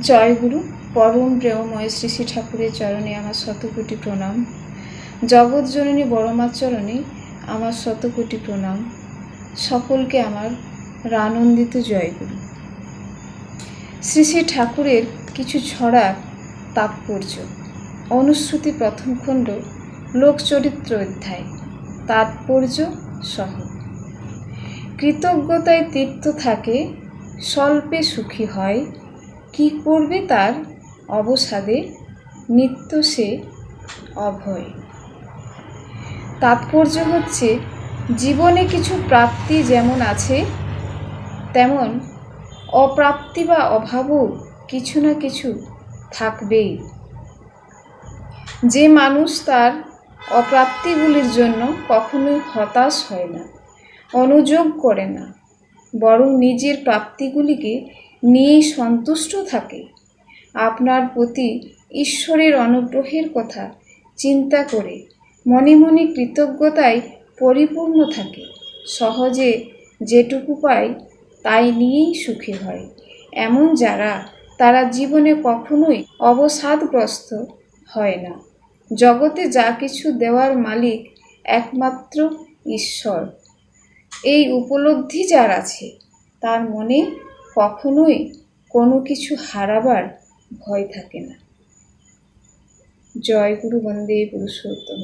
জয় গুরু, পরম প্রেমময় শ্রী শ্রী ঠাকুরের চরণে আমার শতকোটি প্রণাম। জগৎ জননী বড়মার চরণে আমার শতকোটি প্রণাম। সকলকে আমার রানন্দিত জয়গুরু শ্রী শ্রী ঠাকুরের কিছু ছড়া তাৎপর্য। অনুশ্রুতি প্রথম খণ্ড, লোকচরিত্র অধ্যায়। তাৎপর্য সহ। কৃতজ্ঞতায় তৃপ্ত থাকে, স্বল্পে সুখী হয় কি করবে তার অবসাদে নিত্য সে অভয়। তাৎপর্য হচ্ছে, জীবনে কিছু প্রাপ্তি যেমন আছে, তেমন অপ্রাপ্তি বা অভাবও কিছু না কিছু থাকবেই। যে মানুষ তার অপ্রাপ্তিগুলির জন্য কখনোই হতাশ হয় না, অনুযোগ করে না, বরং নিজের প্রাপ্তিগুলিকে নিয়েই সন্তুষ্ট থাকে। আপনার প্রতি ঈশ্বরের অনুগ্রহের কথা চিন্তা করে মনে মনে কৃতজ্ঞতায় পরিপূর্ণ থাকে। সহজে যেটুকু পায় তাই নিয়েই সুখী হয়। এমন যারা তারা জীবনে কখনোই অবসাদগ্রস্ত হয় না। জগতে যা কিছু দেওয়ার মালিক একমাত্র ঈশ্বর। এই উপলব্ধি যার আছে, তার মনে কখনোই কোনো কিছু হারাবার ভয় থাকে না। জয় গুরু বন্দে পুরুষোত্তম।